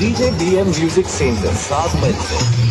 DJ DM music scene के साथ मिलकर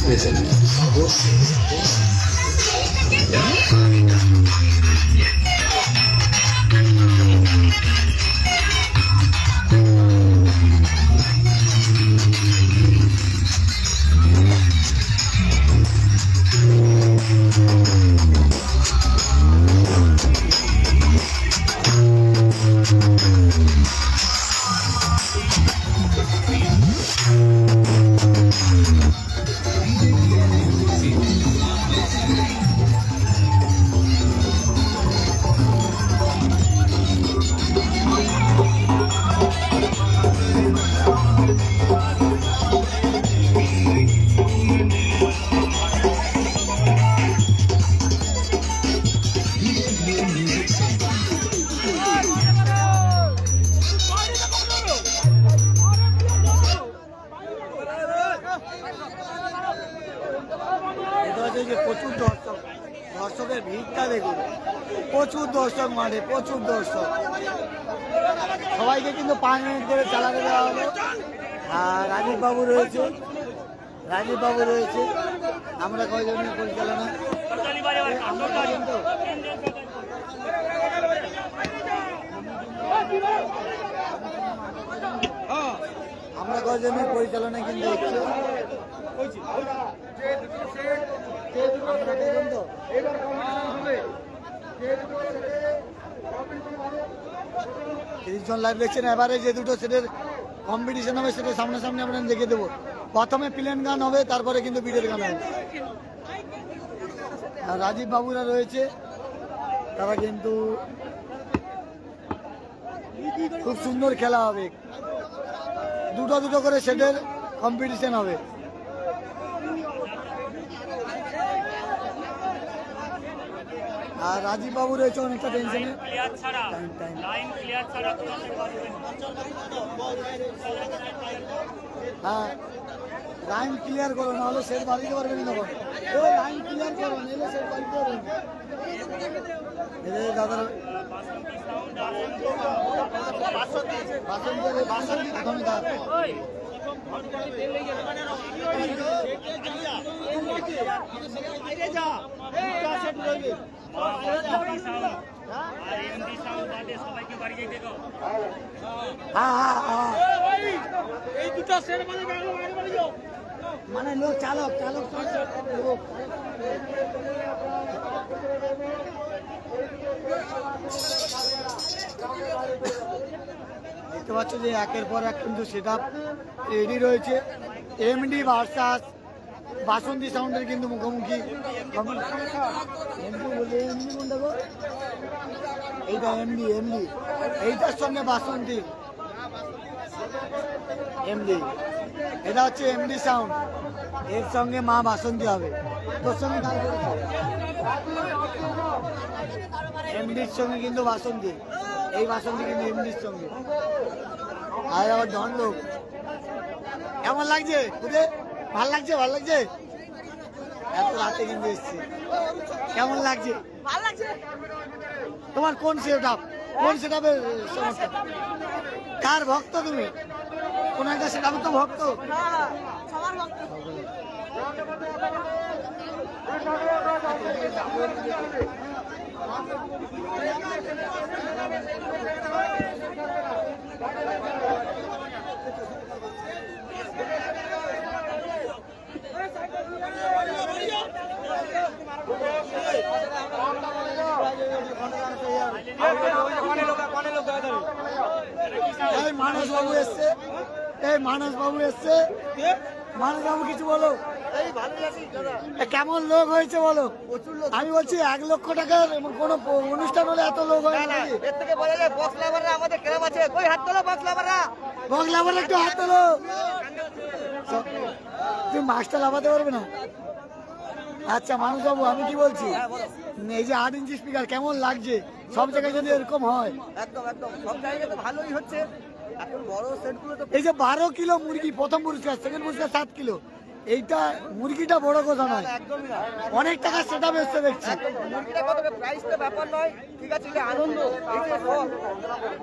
listen. Yeah. হচ্ছে যে প্রচুর দর্শক, দর্শকের ভিড়টা দেখুন। প্রচুর দর্শক মাঠে, প্রচুর দর্শক। সবাইকে কিন্তু পাঁচ মিনিট করে চালাতে দেওয়া হলো আর রাজীব বাবু রয়েছে। রাজীব বাবু রয়েছে। আমরা কয়জন নিয়ে পরিচালনা? আমরা কয়জনের পরিচালনা কিন্তু হচ্ছে? আমরা কয়জন তো? তিরিশ জন লাইভ দেখছেন, এবারে যে দুটো সেটের কম্পিটিশন হবে সেটা সামনাসামনি আপনাদের দেখে দেবো। প্রথমে প্লেন গান হবে, তারপরে কিন্তু বিটের গান হবে। আর রাজীব বাবুরা রয়েছে, তারা কিন্তু খুব সুন্দর খেলা হবে। দুটো দুটো করে সেটের কম্পিটিশন হবে। আর রাজীব বাবু রয়েছে অনেকটা টেনশনে টাইম সে। হ্যাঁ লাইন ক্লিয়ার করো নাহলে সেট বাড়িতে পারবে না তখন। ওই লাইন ক্লিয়ার করো নাহলে সেট বাড়িতে পারবে এদের দাদার বাসন্তী বাসন্তী প্রথমে দাঁড় মানে লোক চালক চালক লোক দেখতে পাচ্ছ যে একের পর এক কিন্তু সেটা রেডি রয়েছে। এমডি ভার্সাস বাসন্তী সাউন্ডের কিন্তু মুখোমুখি। এইটা এমডি এমডি এইটার সঙ্গে বাসন্তী। এমডি এটা হচ্ছে এমডি সাউন্ড এর সঙ্গে মা বাসন্তী হবে। তোর সঙ্গে এমডির সঙ্গে কিন্তু বাসন্তী। এই বাসন্তী কিন্তু এমডির সঙ্গে। আর আবার লোক। কেমন লাগছে? বুঝে ভালো লাগছে? ভালো লাগছে? এত রাতে কিন্তু এসছি। কেমন লাগছে? ভালো লাগছে। তোমার কোন সেট আপ কোন সেট আপের সমস্যা? কার ভক্ত তুমি? কোন কাছে আমি তো ভক্ত। হ্যাঁ সবার ভক্ত এই মানস বাবু এসছে এই মানস বাবু এসছে। মানস বাবু কিছু বলো। কেমন লোক হয়েছে বলো? আমি বলছি এক লক্ষ টাকার কোনো অনুষ্ঠান হলে এত লোক হয় না এর থেকে বলা যায় বক্স লাভাররা আমাদের ক্লাব আছে। কই হাত তোলো বক্স লাভাররা বগলা বলে একটু হাত তোলো। তুমি মাছটা লাভাতে পারবে না? আচ্ছা মানুষ বাবু আমি কি বলছি? এই যে আট ইঞ্চি স্পিকার কেমন লাগছে? সব জায়গায় যদি এরকম হয়। একদম একদম। সব জায়গায় তো ভালোই হচ্ছে। এই যে বারো কিলো মুরগি প্রথম পুরস্কার সেকেন্ড পুরস্কার সাত কিলো। এইটা মুরগিটা বড় কথা নয়। অনেক টাকা সেটা এসছে দেখছি।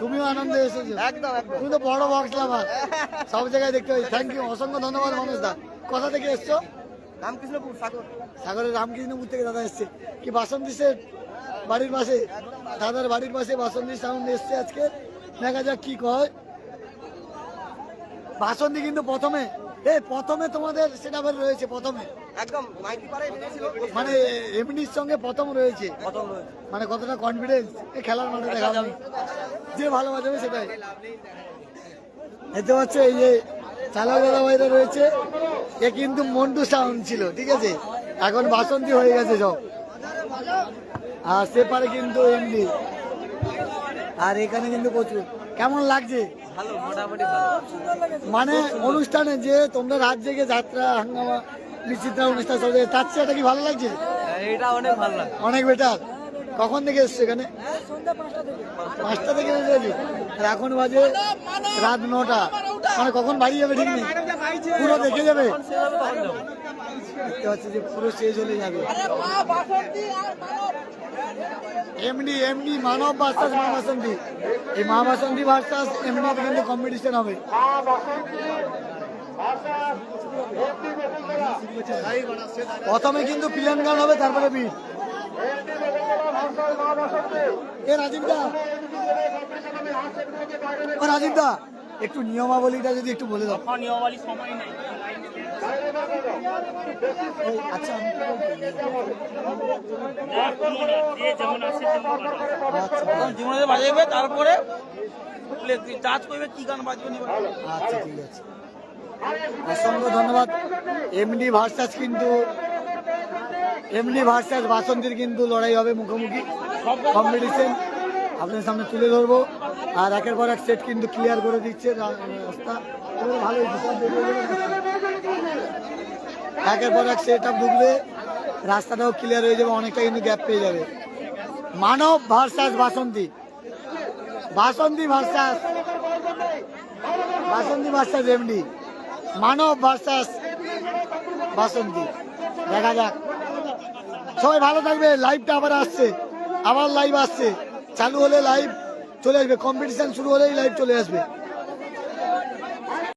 তুমিও আনন্দে এসেছ। তুমি তো বড় বক্স লাভার সব জায়গায় দেখতে পাই থ্যাংক ইউ অসংখ্য ধন্যবাদ মানুষ দা। কোথা থেকে এসছো? রামকৃষ্ণপুর সাগর। সাগরের রামকৃষ্ণপুর থেকে দাদা এসছে। কি বাসন্তী সেট বাড়ির পাশে? দাদার বাড়ির পাশে বাসন বাসন্তী সাউন্ড এসছে আজকে। দেখা যাক কি কয়। বাসন্তী কিন্তু প্রথমে। এই প্রথমে তোমাদের সেটা রয়েছে প্রথমে। একদম মানে এমনির সঙ্গে প্রথম রয়েছে। প্রথম মানে কতটা কনফিডেন্স এই খেলার মাঠে দেখা যাবে। যে ভালো বাজাবে সেটাই। এতে হচ্ছে এই যে চালক দাদা ভাইরা রয়েছে। এ কিন্তু মন্টু সাউন্ড ছিল ঠিক আছে? এখন বাসন্তী হয়ে গেছে সব। আর সেপারে কিন্তু এমনি আর এখানে কিন্তু প্রচুর। কেমন লাগছে? মানে অনুষ্ঠানে যে তোমরা রাত জেগে যাত্রা হাঙ্গামা বিচিত্রা অনুষ্ঠান সব জায়গায় তার চেয়ে এটা কি ভালো লাগছে? এটা অনেক ভালো লাগে অনেক বেটার কখন থেকে এসছো এখানে? পাঁচটা থেকে আর এখন বাজে রাত নটা। মানে কখন বাড়ি যাবে ঠিক নেই। পুরো দেখে যাবে। দেখতে পাচ্ছি যে পুরো শেষ হলে যাবে। এমনি এমনি মানব ভার্সাস মা বাসন্তী এই মা বাসন্তী ভার্সাস এমনি কিন্তু কম্পিটিশন হবে। প্রথমে কিন্তু প্লেন গান হবে, তারপরে বিট এ রাজীব ও রাজীব একটু নিয়মাবলীটা যদি একটু বলে দাও। নিয়মাবলী সময় নেই। আচ্ছা বাজাইবে তারপরে চার্জ করবে কি গান বাজবে ঠিক আছে অসংখ্য ধন্যবাদ এমডি ভার্সাস কিন্তু এমডি ভার্সাস বাসন্তীর কিন্তু লড়াই হবে মুখোমুখি কম্পিটিশন আপনার সামনে তুলে ধরবো আর একের পর এক সেট কিন্তু ক্লিয়ার করে দিচ্ছে রাস্তা ভালোই একের পর এক সেট ঢুকবে রাস্তাটাও ক্লিয়ার হয়ে যাবে, অনেকটা কিন্তু গ্যাপ পেয়ে যাবে। Manab versus Basanti. Basanti versus Basanti versus MD Manab versus Basanti. দেখা যাক। সবাই ভালো থাকবে লাইভটা আবার আসছে। আবার লাইভ আসছে। চালু হলে লাইভ চলে আসবে কম্পিটিশন শুরু হলেই লাইভ চলে আসবে।